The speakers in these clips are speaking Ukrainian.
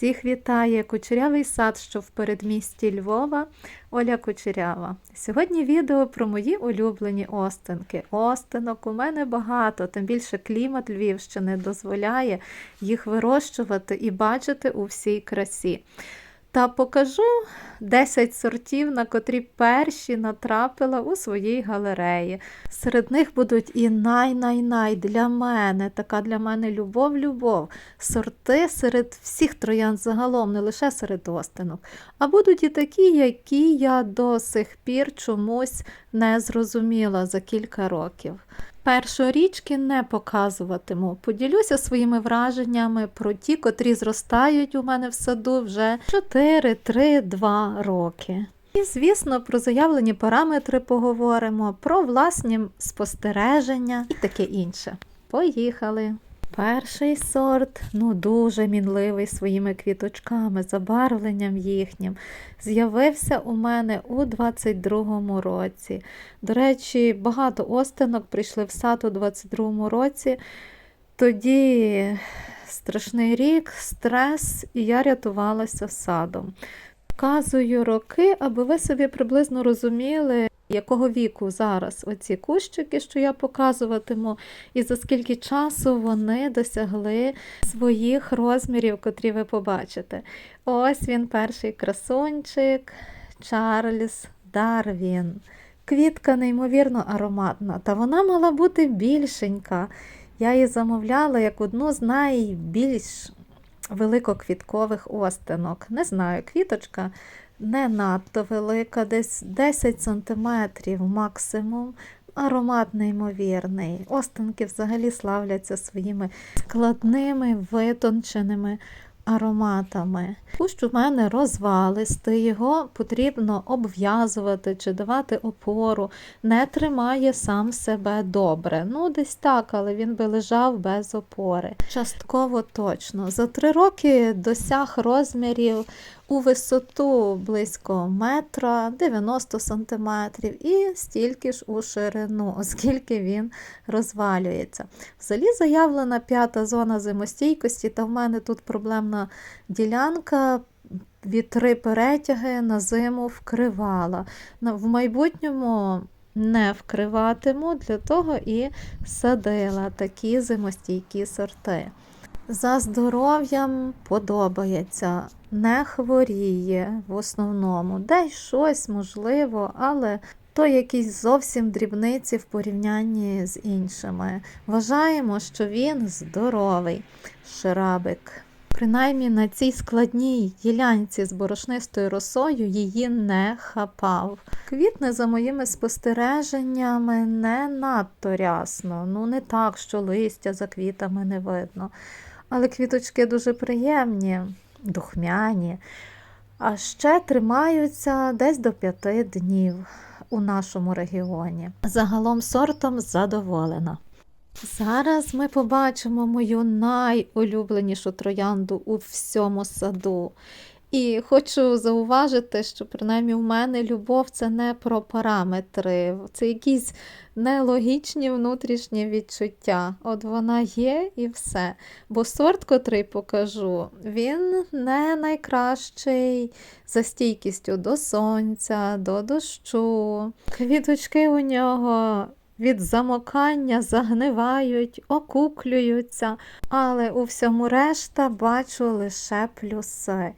Всіх вітає кучерявий сад, що в передмісті Львова, Оля Кучерява. Сьогодні відео про мої улюблені остинки. Остинок у мене багато, тим більше клімат Львівщини дозволяє їх вирощувати і бачити у всій красі. Та покажу 10 сортів, на котрі перші натрапила у своїй галереї. Серед них будуть і най-най-най для мене, така для мене любов-любов. Сорти серед всіх троян загалом, не лише серед остинок. А будуть і такі, які я до сих пір чомусь не зрозуміла за кілька років. Першорічки не показуватиму. Поділюся своїми враженнями про ті, котрі зростають у мене в саду вже 4, 3, 2 роки. І, звісно, про заявлені параметри поговоримо, про власні спостереження і таке інше. Поїхали! Перший сорт, ну дуже мінливий своїми квіточками, забарвленням їхнім, з'явився у мене у 22-му році. До речі, багато остинок прийшли в сад у 22-му році. Тоді страшний рік, стрес, і я рятувалася садом. Вказую роки, аби ви собі приблизно розуміли, якого віку зараз оці кущики, що я показуватиму, і за скільки часу вони досягли своїх розмірів, котрі ви побачите. Ось він, перший красунчик Чарльз Дарвін. Квітка неймовірно ароматна, та вона мала бути більшенька. Я її замовляла як одну з найбільш великоквіткових остинок. Не знаю, квіточка не надто велика, десь 10 см максимум. Аромат неймовірний. Остинки взагалі славляться своїми складними, витонченими ароматами. Кущ у мене розвалистий, його потрібно обв'язувати чи давати опору, не тримає сам себе добре. Ну, десь так, але він би лежав без опори. Частково точно. За три роки досяг розмірів у висоту близько метра 90 сантиметрів і стільки ж у ширину, оскільки він розвалюється. Взагалі заявлена п'ята зона зимостійкості, та в мене тут проблемна ділянка. Вітри перетяги на зиму вкривала. В майбутньому не вкриватиму, для того і садила такі зимостійкі сорти. За здоров'ям подобається, не хворіє в основному, десь щось можливо, але то якісь зовсім дрібниці в порівнянні з іншими. Вважаємо, що він здоровий шрабик. Принаймні на цій складній ділянці з борошнистою росою її не хапав. Квітне, за моїми спостереженнями, не надто рясно, ну не так, що листя за квітами не видно. Але квіточки дуже приємні, духмяні, а ще тримаються десь до п'яти днів у нашому регіоні. Загалом сортом задоволена. Зараз ми побачимо мою найулюбленішу троянду у всьому саду. І хочу зауважити, що принаймні у мене любов це не про параметри, це якісь нелогічні внутрішні відчуття. От вона є і все. Бо сорт, котрий покажу, він не найкращий за стійкістю до сонця, до дощу. Квіточки у нього. Від замокання загнивають, окуклюються, але у всьому решта бачу лише плюси.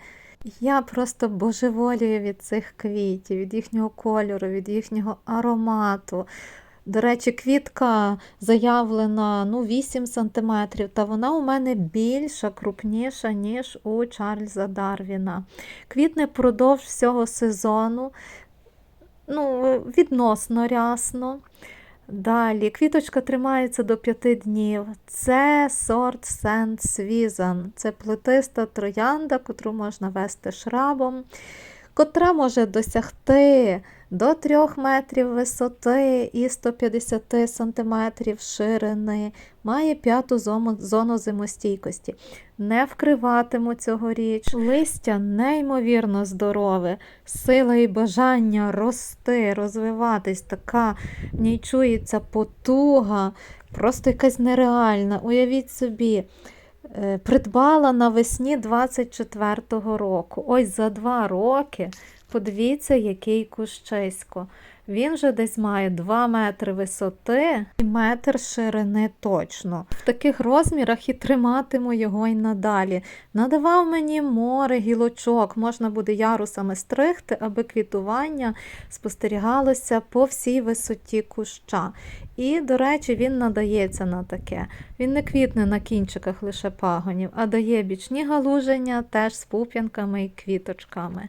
Я просто божеволію від цих квітів, від їхнього кольору, від їхнього аромату. До речі, квітка заявлена ну, 8 см, та вона у мене більша, крупніша, ніж у Чарльза Дарвіна. Квітне впродовж всього сезону, ну, відносно рясно. Далі, квіточка тримається до 5 днів. Це сорт Сент Свізан. Це плетиста троянда, котру можна вести шрабом, котра може досягти до 3 метрів висоти і 150 см ширини. Має п'яту зону зимостійкості. Не вкриватиму цьогоріч. Листя неймовірно здорове, сила і бажання рости, розвиватись, така в ній чується потуга, просто якась нереальна. Уявіть собі, Е, Придбала навесні 24-го року. Ось за два роки. Подивіться, який кущисько. Він же десь має 2 метри висоти і метр ширини точно. В таких розмірах і триматиму його й надалі. Надавав мені море гілочок, можна буде ярусами стригти, аби квітування спостерігалося по всій висоті куща. І, до речі, він надається на таке. Він не квітне на кінчиках лише пагонів, а дає бічні галуження теж з пуп'янками і квіточками.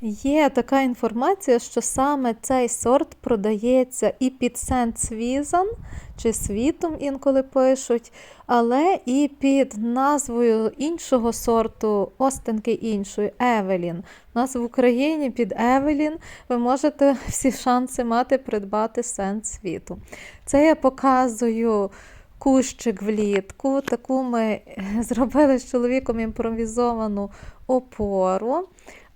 Є така інформація, що саме цей сорт продається і під Сент-Свізан, чи світом інколи пишуть, але і під назвою іншого сорту, остенки іншої, Евелін. У нас в Україні під Евелін ви можете всі шанси мати придбати сент світу. Це я показую кущик влітку. Таку ми зробили з чоловіком імпровізовану опору.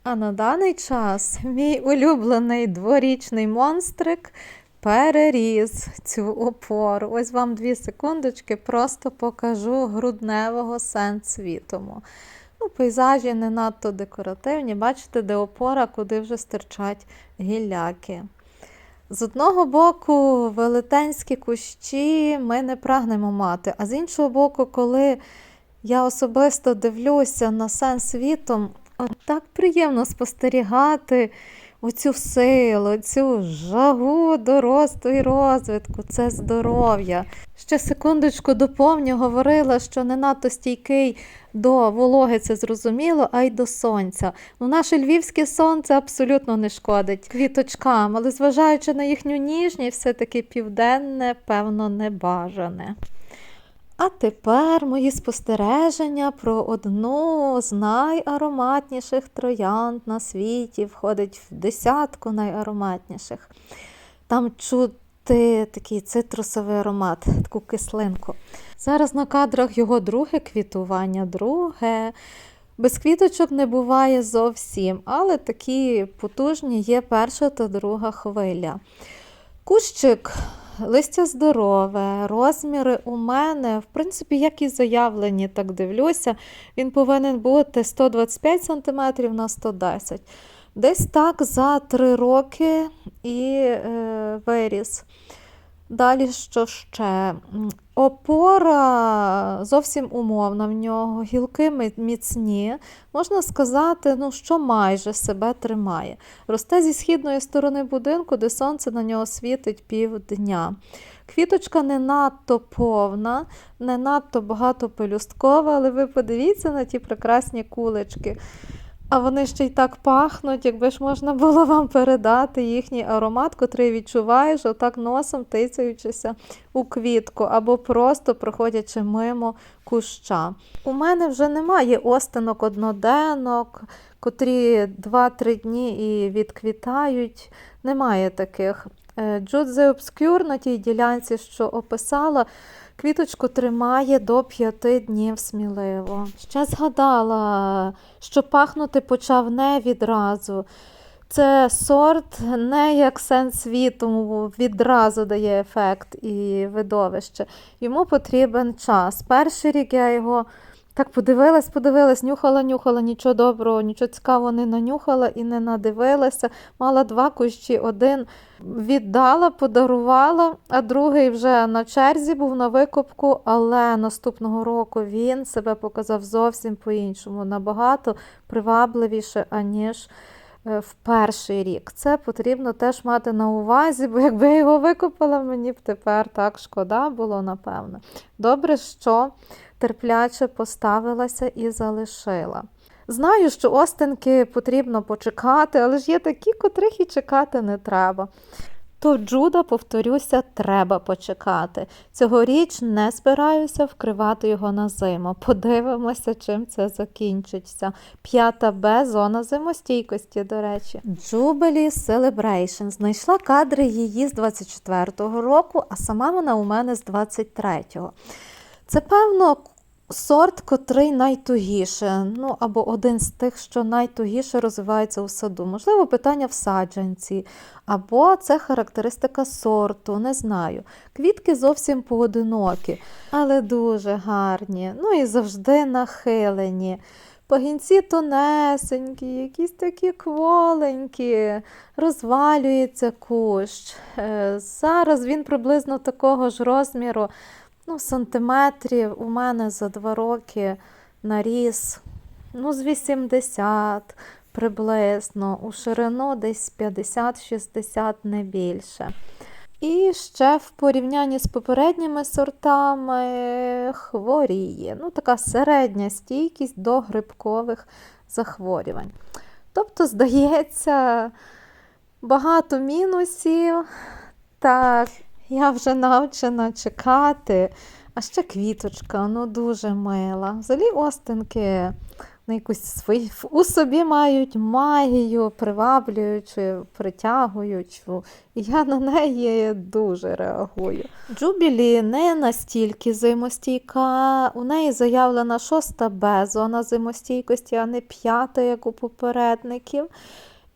А на даний час мій улюблений дворічний монстрик переріс цю опору. Ось вам дві секундочки, просто покажу грудневого сент-світому. Ну, пейзажі не надто декоративні. Бачите, де опора, куди вже стирчать гілляки. З одного боку, велетенські кущі ми не прагнемо мати, а з іншого боку, коли я особисто дивлюся на сенс світом, так приємно спостерігати оцю силу, цю жагу до росту і розвитку, це здоров'я. Ще секундочку доповню говорила, що не надто стійкий до вологи, це зрозуміло, а й до сонця. Ну, наше львівське сонце абсолютно не шкодить квіточкам, але зважаючи на їхню ніжність, все-таки південне, певно, небажане. А тепер мої спостереження про одну з найароматніших троянд на світі, входить в десятку найароматніших. Там чути такий цитрусовий аромат, таку кислинку. Зараз на кадрах його друге квітування, друге. Без квіточок не буває зовсім, але такі потужні є перша та друга хвиля. Кущик Листя здорове, розміри у мене, в принципі, як і заявлені, так дивлюся, він повинен бути 125 см на 110 Десь так за 3 роки і е, виріс. Далі що ще? Опора зовсім умовна в нього, гілки міцні. Можна сказати, ну, що майже себе тримає. Росте зі східної сторони будинку, де сонце на нього світить півдня. Квіточка не надто повна, не надто багато пелюсткова, але ви подивіться на ті прекрасні кулички. А вони ще й так пахнуть, якби ж можна було вам передати їхній аромат, котрий відчуваєш, отак носом тицяючися у квітку, або просто проходячи мимо куща. У мене вже немає остинок одноденок, котрі 2-3 дні і відквітають. Немає таких. Джудзе Обскюр на тій ділянці, що описала, Квіточку тримає до п'яти днів сміливо. Ще згадала, що пахнути почав не відразу. Це сорт не як сенс світу, відразу дає ефект і видовище. Йому потрібен час. Перший рік я його так подивилась, подивилась, нюхала, нюхала, нічого доброго, нічого цікавого не нанюхала і не надивилася. Мала два кущі, один віддала, подарувала, а другий вже на черзі був на викупку, але наступного року він себе показав зовсім по-іншому, набагато привабливіше, аніж. Е, в перший рік. Це потрібно теж мати на увазі, бо якби я його викопала, мені б тепер так шкода було, напевно. Добре, що терпляче поставилася і залишила. Знаю, що остинки потрібно почекати, але ж є такі, котрих і чекати не треба. То Джуда, повторюся, треба почекати. Цьогоріч не збираюся вкривати його на зиму. Подивимося, чим це закінчиться. П'ята Б зона зимостійкості, до речі. Jubilee Celebration. Знайшла кадри її з 24-го року, а сама вона у мене з 23-го. Це, певно, сорт, котрий найтугіше, ну або один з тих, що найтугіше розвивається у саду. Можливо, питання в саджанці, або це характеристика сорту, не знаю. Квітки зовсім поодинокі, але дуже гарні. Ну і завжди нахилені. Пагінці тонесенькі, якісь такі кволенькі, розвалюється кущ. Е, Зараз він приблизно такого ж розміру, ну, сантиметрів у мене за два роки наріс, ну, з 80 приблизно, у ширину десь 50-60, не більше. І ще в порівнянні з попередніми сортами хворіє. Ну, така середня стійкість до грибкових захворювань. Тобто, здається, багато мінусів. Так, я вже навчена чекати. А ще квіточка, ну дуже мила. Взагалі остинки на якусь свої у собі мають магію, приваблюючу, притягуючу. І я на неї дуже реагую. Джубілі не настільки зимостійка, у неї заявлена шоста Б зона зимостійкості, а не п'ята, як у попередників.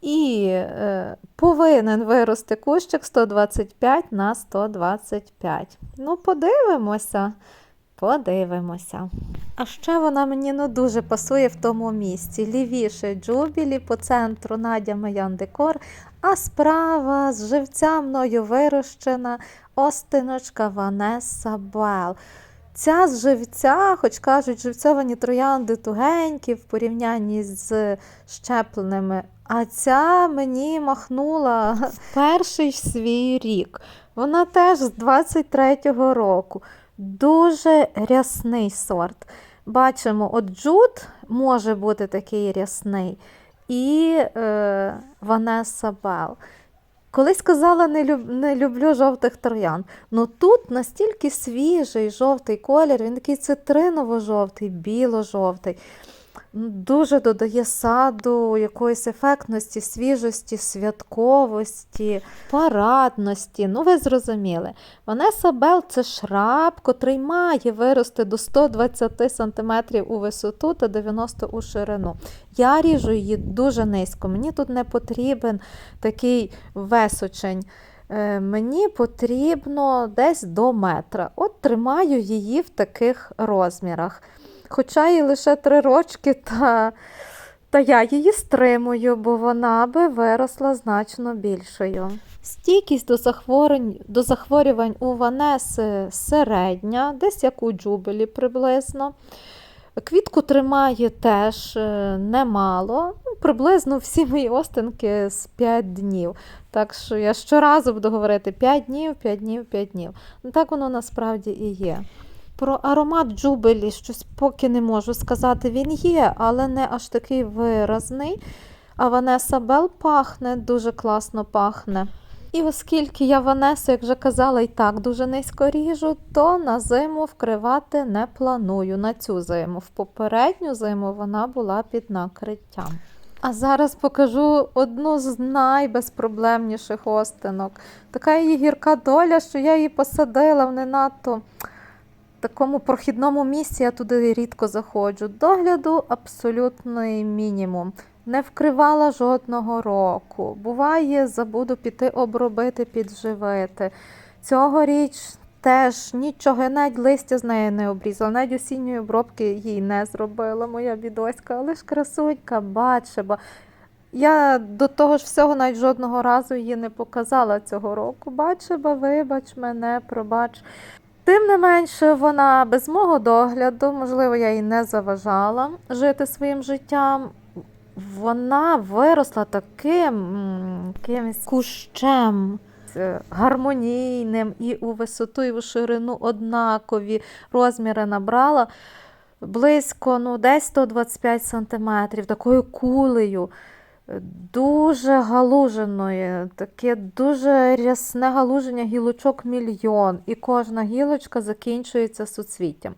І е, повинен вирости кущик 125 на 125. Ну, подивимося. Подивимося. А ще вона мені ну, дуже пасує в тому місці. Лівіше джубілі, по центру Надя Маян Декор, а справа з живця мною вирощена остиночка Ванеса Бел. Ця з живця, хоч кажуть, живцьовані троянди тугенькі в порівнянні з щепленими, а ця мені махнула в перший свій рік. Вона теж з 23-го року. Дуже рясний сорт. Бачимо, от джут може бути такий рясний, і е, Ванеса Бел. Колись казала, не, люб, не люблю жовтих троян. Ну тут настільки свіжий жовтий колір, він такий цитриново-жовтий, біло-жовтий. Дуже додає саду якоїсь ефектності, свіжості, святковості, парадності. Ну, ви зрозуміли. Ванеса Бел це шраб, котрий має вирости до 120 см у висоту та 90 у ширину. Я ріжу її дуже низько. Мені тут не потрібен такий височень. Е, Мені потрібно десь до метра. От тримаю її в таких розмірах. Хоча їй лише три рочки, та, та я її стримую, бо вона би виросла значно більшою. Стійкість до захворювань, до захворювань у Ванеси середня, десь як у джубелі приблизно. Квітку тримає теж е, немало, ну, приблизно всі мої остинки з 5 днів. Так що я щоразу буду говорити 5 днів, 5 днів, 5 днів. Ну, так воно насправді і є. Про аромат джубелі щось поки не можу сказати. Він є, але не аж такий виразний. А Ванеса Бел пахне, дуже класно пахне. І оскільки я Ванесу, як вже казала, і так дуже низько ріжу, то на зиму вкривати не планую на цю зиму. В попередню зиму вона була під накриттям. А зараз покажу одну з найбезпроблемніших остинок. Така її гірка доля, що я її посадила в не надто такому прохідному місці, я туди рідко заходжу. Догляду абсолютний мінімум. Не вкривала жодного року. Буває, забуду піти обробити, підживити. Цьогоріч теж нічого, навіть листя з неї не обрізала, навіть осінньої обробки їй не зробила моя бідоська, але ж красунька, бачиба. Я до того ж всього навіть жодного разу її не показала цього року. Бачиба, вибач мене, пробач. Тим не менше, вона без мого догляду, можливо, я їй не заважала жити своїм життям. Вона виросла таким якимось кущем е, гармонійним і у висоту, і у ширину однакові розміри набрала близько ну, десь 125 сантиметрів, такою кулею. Дуже галуженої, таке дуже рясне галуження гілочок мільйон, і кожна гілочка закінчується суцвіттям.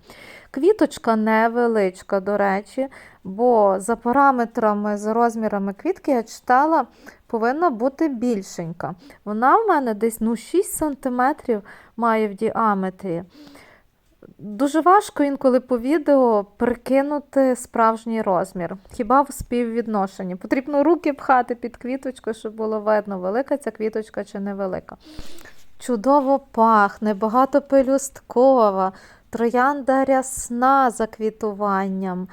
Квіточка невеличка, до речі, бо за параметрами, за розмірами квітки я читала, повинна бути більшенька. Вона в мене десь ну, 6 см має в діаметрі. Дуже важко інколи по відео прикинути справжній розмір, хіба в співвідношенні. Потрібно руки пхати під квіточку, щоб було видно, велика ця квіточка чи невелика. Чудово пахне, багатопелюсткова, троянда рясна за квітуванням.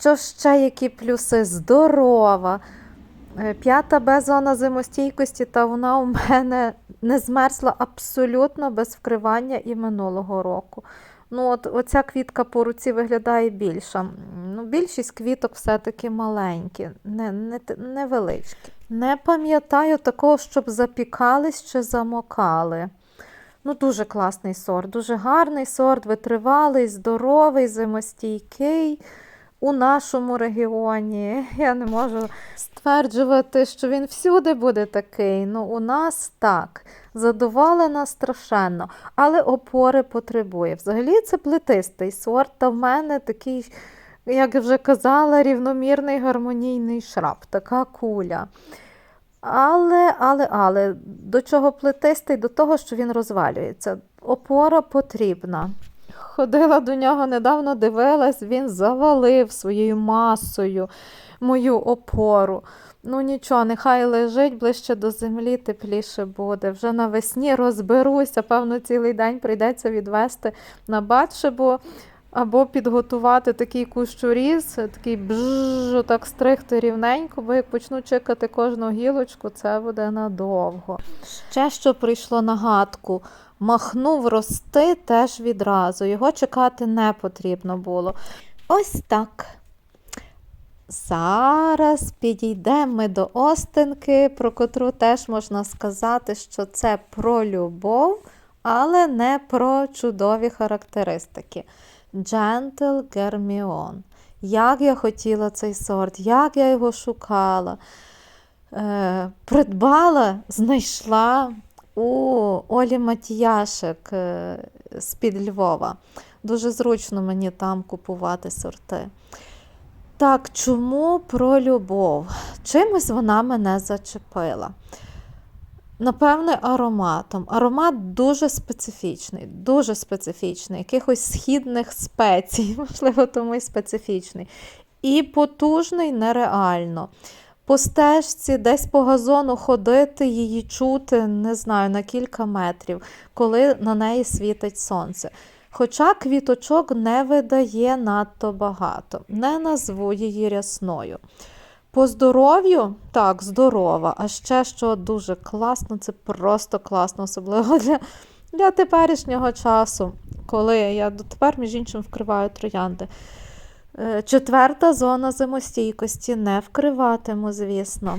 Що ще які плюси? Здорова. Е, П'ята Б-зона зимостійкості, та вона у мене не змерзла абсолютно без вкривання і минулого року. Ну, от, оця квітка по руці виглядає більша. Ну, більшість квіток все-таки маленькі, не, не, невеличкі. Не пам'ятаю такого, щоб запікались чи замокали. Ну, дуже класний сорт, дуже гарний сорт, витривалий, здоровий, зимостійкий у нашому регіоні. Я не можу стверджувати, що він всюди буде такий. Ну, у нас так. Задоволена страшенно, але опори потребує. Взагалі це плетистий сорт, та в мене такий, як вже казала, рівномірний гармонійний шраб, така куля. Але, але, але, до чого плетистий? До того, що він розвалюється. Опора потрібна. Ходила до нього недавно, дивилась, він завалив своєю масою мою опору. Ну нічого, нехай лежить ближче до землі, тепліше буде. Вже навесні розберуся, певно, цілий день прийдеться відвести на батшибу або підготувати такий кущоріз, такий бжж, так стригти рівненько, бо як почну чекати кожну гілочку, це буде надовго. Ще що прийшло на гадку. Махнув рости теж відразу. Його чекати не потрібно було. Ось так. Зараз підійдемо ми до Остинки, про котру теж можна сказати, що це про любов, але не про чудові характеристики. Gentle Germion. Як я хотіла цей сорт, як я його шукала. Е, придбала, знайшла у Олі Матіяшек е, з-під Львова. Дуже зручно мені там купувати сорти. Так, чому про любов? Чимось вона мене зачепила. Напевне, ароматом. Аромат дуже специфічний, дуже специфічний, якихось східних спецій, можливо, тому й специфічний. І потужний нереально. По стежці, десь по газону ходити, її чути, не знаю, на кілька метрів, коли на неї світить сонце. Хоча квіточок не видає надто багато, не назву її рясною. По здоров'ю, так, здорова. А ще що дуже класно, це просто класно, особливо для, для теперішнього часу, коли я дотепер, між іншим, вкриваю троянди. Е, Четверта зона зимостійкості не вкриватиму, звісно.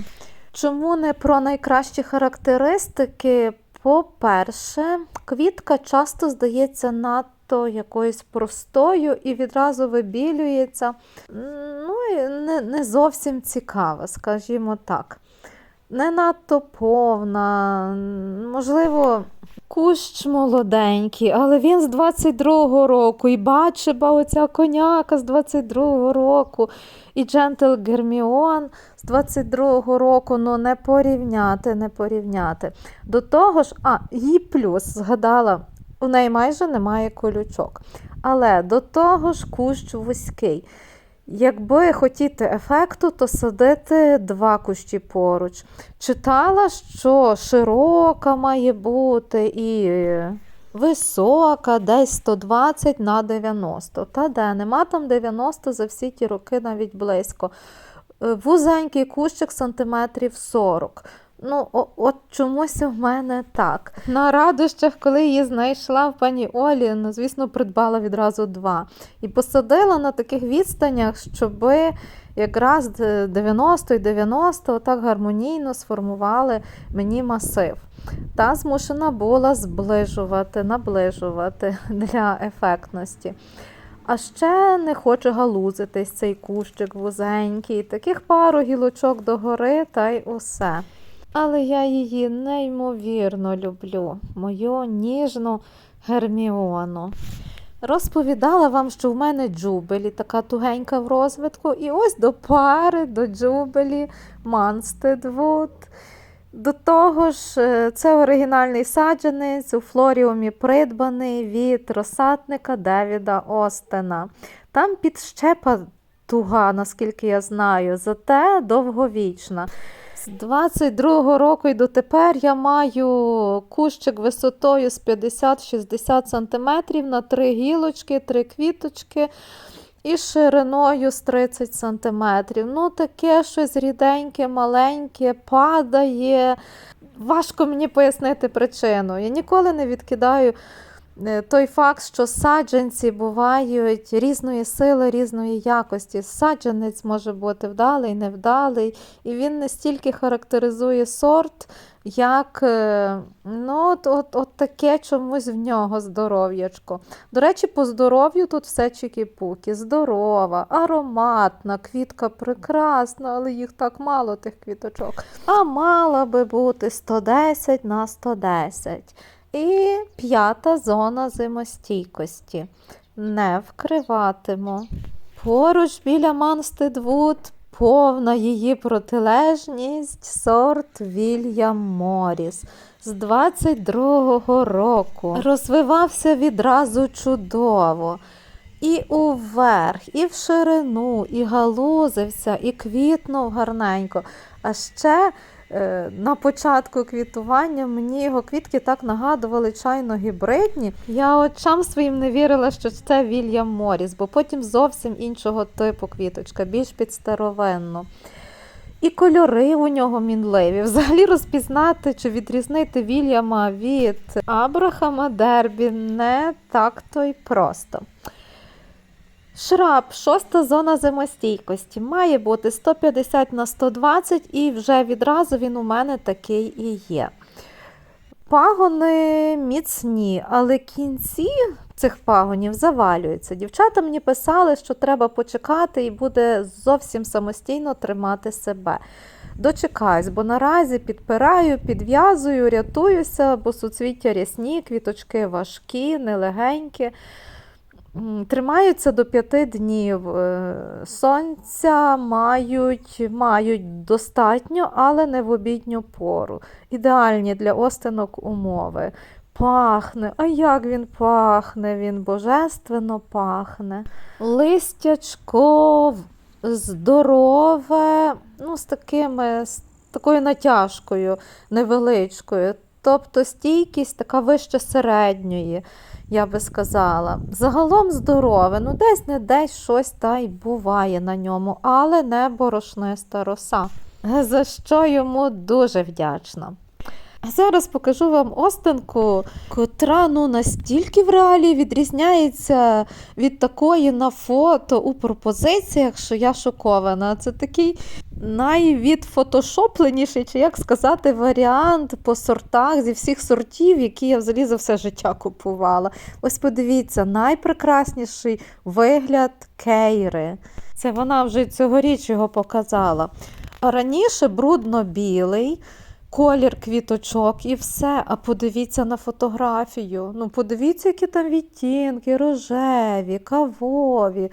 Чому не про найкращі характеристики? По-перше, квітка часто здається надто якоюсь простою і відразу вибілюється. Ну, не, не зовсім цікава, скажімо так. Не надто повна, можливо, кущ молоденький, але він з 22-го року, і бачиба оця коняка з 22-го року, і Джентл Герміон з 22-го року, ну не порівняти, не порівняти. До того ж, а, її плюс, згадала, у неї майже немає колючок. Але до того ж кущ вузький. Якби хотіти ефекту, то садити два кущі поруч. Читала, що широка має бути і висока, десь 120 на 90. Та де, нема там 90 за всі ті роки навіть близько. Вузенький кущик сантиметрів 40. Ну, от чомусь у мене так. На радощах, коли її знайшла в пані Олі, ну, звісно, придбала відразу два. І посадила на таких відстанях, щоб якраз д- 90 і 90 так гармонійно сформували мені масив. Та змушена була зближувати, наближувати для ефектності. А ще не хоче галузитись цей кущик вузенький, таких пару гілочок догори та й усе. Але я її неймовірно люблю, мою ніжну Герміону. Розповідала вам, що в мене джубелі така тугенька в розвитку, і ось до пари, до джубелі Манстедвуд. До того ж, е, це оригінальний саджанець у флоріумі придбаний від розсадника Девіда Остена. Там підщепа туга, наскільки я знаю, зате довговічна. З 22-го року і дотепер я маю кущик висотою з 50-60 см на три гілочки, три квіточки і шириною з 30 см. Ну, таке щось ріденьке, маленьке, падає. Важко мені пояснити причину. Я ніколи не відкидаю той факт, що саджанці бувають різної сили, різної якості. Саджанець може бути вдалий, невдалий, і він не стільки характеризує сорт, як е, ну, от, от, от таке чомусь в нього здоров'ячко. До речі, по здоров'ю тут все чікі-пуки. Здорова, ароматна, квітка прекрасна, але їх так мало, тих квіточок. А мала би бути 110 на 110. І п'ята зона зимостійкості. Не вкриватиму. Поруч біля Манстедвуд повна її протилежність сорт Вільям Моріс з 22-го року. Розвивався відразу чудово. І уверх, і в ширину, і галузився, і квітнув гарненько. А ще на початку квітування мені його квітки так нагадували чайно гібридні. Я очам своїм не вірила, що це Вільям Моріс, бо потім зовсім іншого типу квіточка, більш підстаровинну. І кольори у нього мінливі. Взагалі розпізнати чи відрізнити Вільяма від Абрахама Дербі не так то й просто. Шраб, шоста зона зимостійкості. Має бути 150 на 120 і вже відразу він у мене такий і є. Пагони міцні, але кінці цих пагонів завалюються. Дівчата мені писали, що треба почекати і буде зовсім самостійно тримати себе. Дочекаюсь, бо наразі підпираю, підв'язую, рятуюся, бо суцвіття рясні, квіточки важкі, нелегенькі. Тримаються до п'яти днів. Е, Сонця мають, мають достатньо, але не в обідню пору. Ідеальні для остинок умови. Пахне, а як він пахне, він божественно пахне. Листячко здорове, ну, з такими, з такою натяжкою невеличкою. Тобто стійкість така вище середньої я би сказала. Загалом здорове, ну десь не десь щось та й буває на ньому, але не борошниста роса, за що йому дуже вдячна. Зараз покажу вам остинку, котра ну, настільки в реалі відрізняється від такої на фото у пропозиціях, що я шокована. Це такий найвідфотошопленіший, чи як сказати, варіант по сортах зі всіх сортів, які я взагалі за все життя купувала. Ось подивіться, найпрекрасніший вигляд кейри. Це вона вже цьогоріч його показала. А раніше брудно-білий. Колір квіточок і все. А подивіться на фотографію. Ну, подивіться, які там відтінки, рожеві, кавові.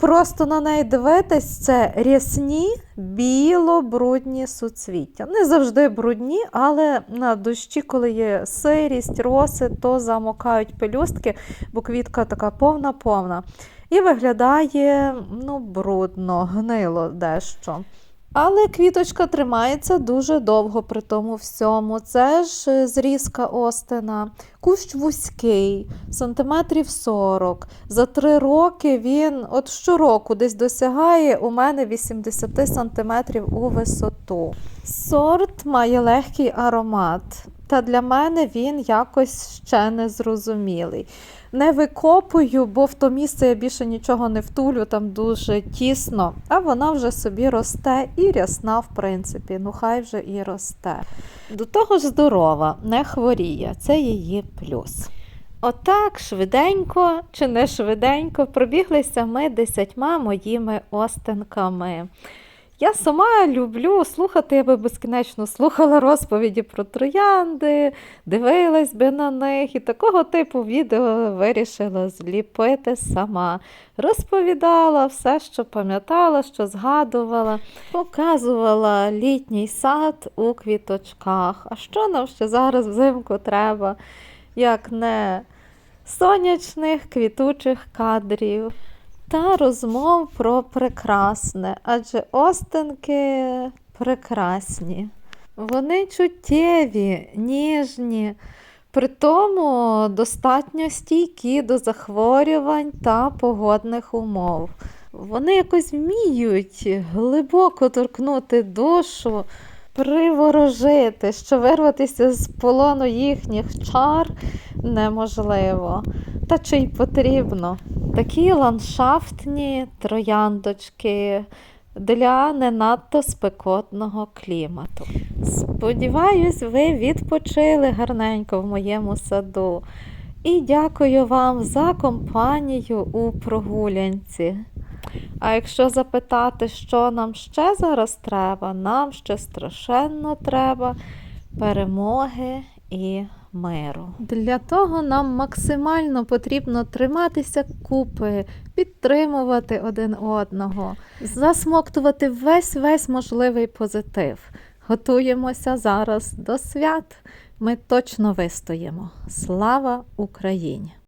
Просто на неї дивитись, це рясні, біло-брудні суцвіття. Не завжди брудні, але на дощі, коли є сирість, роси, то замокають пелюстки, бо квітка така повна-повна. І виглядає ну, брудно, гнило дещо. Але квіточка тримається дуже довго при тому всьому. Це ж е, зрізка Остина. Кущ вузький, сантиметрів 40. За три роки він от щороку десь досягає у мене 80 сантиметрів у висоту. Сорт має легкий аромат. Та для мене він якось ще не зрозумілий. Не викопую, бо в то місце я більше нічого не втулю, там дуже тісно, а вона вже собі росте і рясна, в принципі, ну хай вже і росте. До того здорова, не хворіє, це її плюс. Отак швиденько чи не швиденько пробіглися ми десятьма моїми остинками. Я сама люблю слухати, я би безкінечно слухала розповіді про троянди, дивилась би на них і такого типу відео вирішила зліпити сама. Розповідала все, що пам'ятала, що згадувала, показувала літній сад у квіточках. А що нам ще зараз взимку треба, як не сонячних квітучих кадрів та розмов про прекрасне, адже остинки прекрасні. Вони чуттєві, ніжні, при тому достатньо стійкі до захворювань та погодних умов. Вони якось вміють глибоко торкнути душу, приворожити, що вирватися з полону їхніх чар неможливо. Та чи й потрібно? Такі ландшафтні трояндочки для не надто спекотного клімату. Сподіваюсь, ви відпочили гарненько в моєму саду. І дякую вам за компанію у прогулянці. А якщо запитати, що нам ще зараз треба, нам ще страшенно треба перемоги і миру. Для того нам максимально потрібно триматися купи, підтримувати один одного, засмоктувати весь весь можливий позитив. Готуємося зараз до свят. Ми точно вистоїмо. Слава Україні!